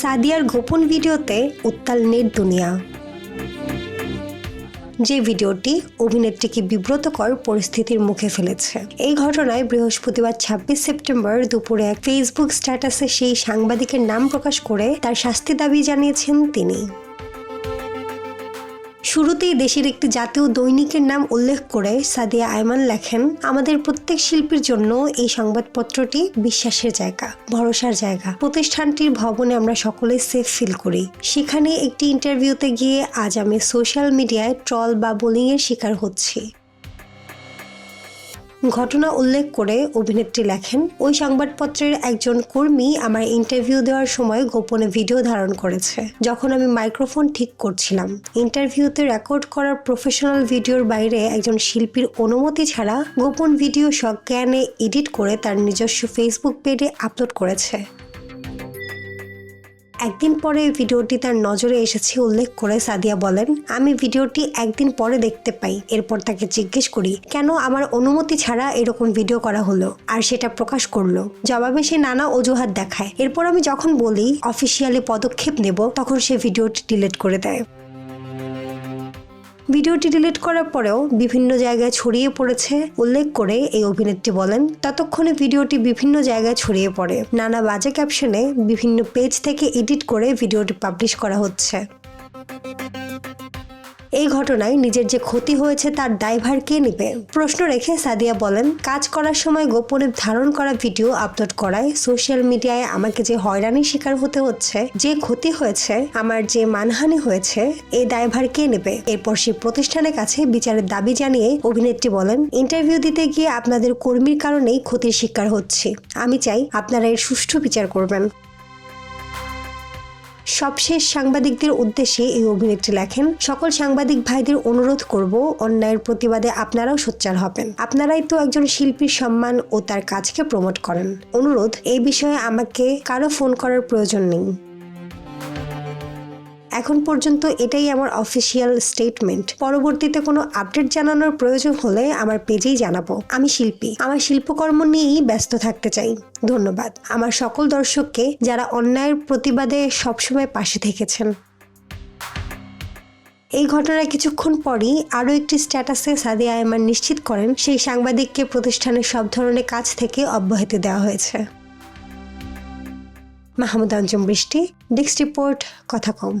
সাদিয়ার গোপন ভিডিওতে উত্তাল নেট দুনিয়া। যে ভিডিওটি অভিনেত্রীকে বিব্রতকর পরিস্থিতির মুখে ফেলেছে। এই ঘটনায় বৃহস্পতিবার ছাব্বিশ সেপ্টেম্বর দুপুরে এক ফেসবুক স্ট্যাটাসে সেই সাংবাদিকের নাম প্রকাশ করে তার শাস্তি দাবি জানিয়েছেন তিনি। শুরুতেই দেশের একটি জাতীয় দৈনিকের নাম উল্লেখ করে সাদিয়া আয়মান লেখেন, আমাদের প্রত্যেক শিল্পীর জন্য এই সংবাদপত্রটি বিশ্বাসের জায়গা, ভরসার জায়গা। প্রতিষ্ঠানটির ভবনে আমরা সকলে সেফ ফিল করি। সেখানে একটি ইন্টারভিউতে গিয়ে আজ আমি সোশ্যাল মিডিয়ায় ট্রল বা বোলিং এর শিকার হচ্ছি। ঘটনা উল্লেখ করে অভিনেত্রী লেখেন, ওই সংবাদপত্রের একজন কর্মী আমার ইন্টারভিউ দেওয়ার সময় গোপনে ভিডিও ধারণ করেছে। যখন আমি মাইক্রোফোন ঠিক করছিলাম। ইন্টারভিউতে রেকর্ড করার প্রফেশনাল ভিডিওর বাইরে একজন শিল্পীর অনুমতি ছাড়া গোপন ভিডিও সজ্ঞানে এডিট করে তার নিজস্ব ফেসবুক পেজে আপলোড করেছে। একদিন পরে ভিডিওটি তার নজরে এসেছে, উল্লেখ করে সাদিয়া বলেন, আমি ভিডিওটি একদিন পরে দেখতে পাই। এরপর তাকে জিজ্ঞেস করি, কেন আমার অনুমতি ছাড়া এরকম ভিডিও করা হলো? আর সেটা প্রকাশ করল, জবাবে সে নানা অজুহাত দেখায়। এরপর আমি যখন বলি, অফিসিয়ালি পদক্ষেপ নেব, তখন সে ভিডিওটি ডিলিট করে দেয়। ভিডিওটি ডিলিট করার পরেও বিভিন্ন জায়গায় ছড়িয়ে পড়েছে উল্লেখ করে এই অভিনেত্রী বলেন, ততক্ষণে ভিডিওটি বিভিন্ন জায়গায় ছড়িয়ে পড়ে। নানা বাজে ক্যাপশনে বিভিন্ন পেজ থেকে এডিট করে ভিডিওটি পাবলিশ করা হচ্ছে। এই ঘটনায় নিজের যে ক্ষতি হয়েছে তার দায়ভার কে নেবে? প্রশ্ন রেখে সাদিয়া বলেন, কাজ করার সময় গোপনে ধারণ করা ভিডিও আপলোড করায় সোশ্যাল মিডিয়ায় আমাকে যে হয়রানির শিকার হতে হচ্ছে, যে ক্ষতি হয়েছে, আমার যে মানহানি হয়েছে, এই দায়ভার কে নেবে? এরপর সে প্রতিষ্ঠানের কাছে বিচারের দাবি জানিয়ে অভিনেত্রী বলেন, ইন্টারভিউ দিতে গিয়ে আপনাদের কর্মীর কারণেই ক্ষতির শিকার হচ্ছি। আমি চাই আপনারা এর সুষ্ঠু বিচার করবেন। সবশেষ সাংবাদিকদের উদ্দেশ্যে এই অভিনেত্রী লেখেন, সকল সাংবাদিক ভাইদের অনুরোধ করব, অন্যায়ের প্রতিবাদে আপনারাও সোচ্চার হবেন। আপনারাই তো একজন শিল্পীর সম্মান ও তার কাজকে প্রমোট করেন। অনুরোধ, এই বিষয়ে আমাকে কারও ফোন করার প্রয়োজন নেই। এখন পর্যন্ত এটাই আমার অফিসিয়াল স্টেটমেন্ট পরবর্তীতে কোনো আপডেট জানানোর প্রয়োজন হলে আমার পেজেই জানাব। আমি শিল্পী। আমার শিল্পকর্ম নিয়েই ব্যস্ত থাকতে চাই। ধন্যবাদ। আমার সকল দর্শককে যারা অন্যায়ের প্রতিবাদে সবসময় পাশে থেকেছেন। এই ঘটনার কিছুক্ষণ পরই আরও একটি স্ট্যাটাসে সাদিয়া আয়মান নিশ্চিত করেন, সেই সাংবাদিককে প্রতিষ্ঠানের সব ধরনের কাজ থেকে অব্যাহতি দেওয়া হয়েছে। মাহমুদ আঞ্জুম বৃষ্টি ডিক্স রিপোর্ট, কথা কম।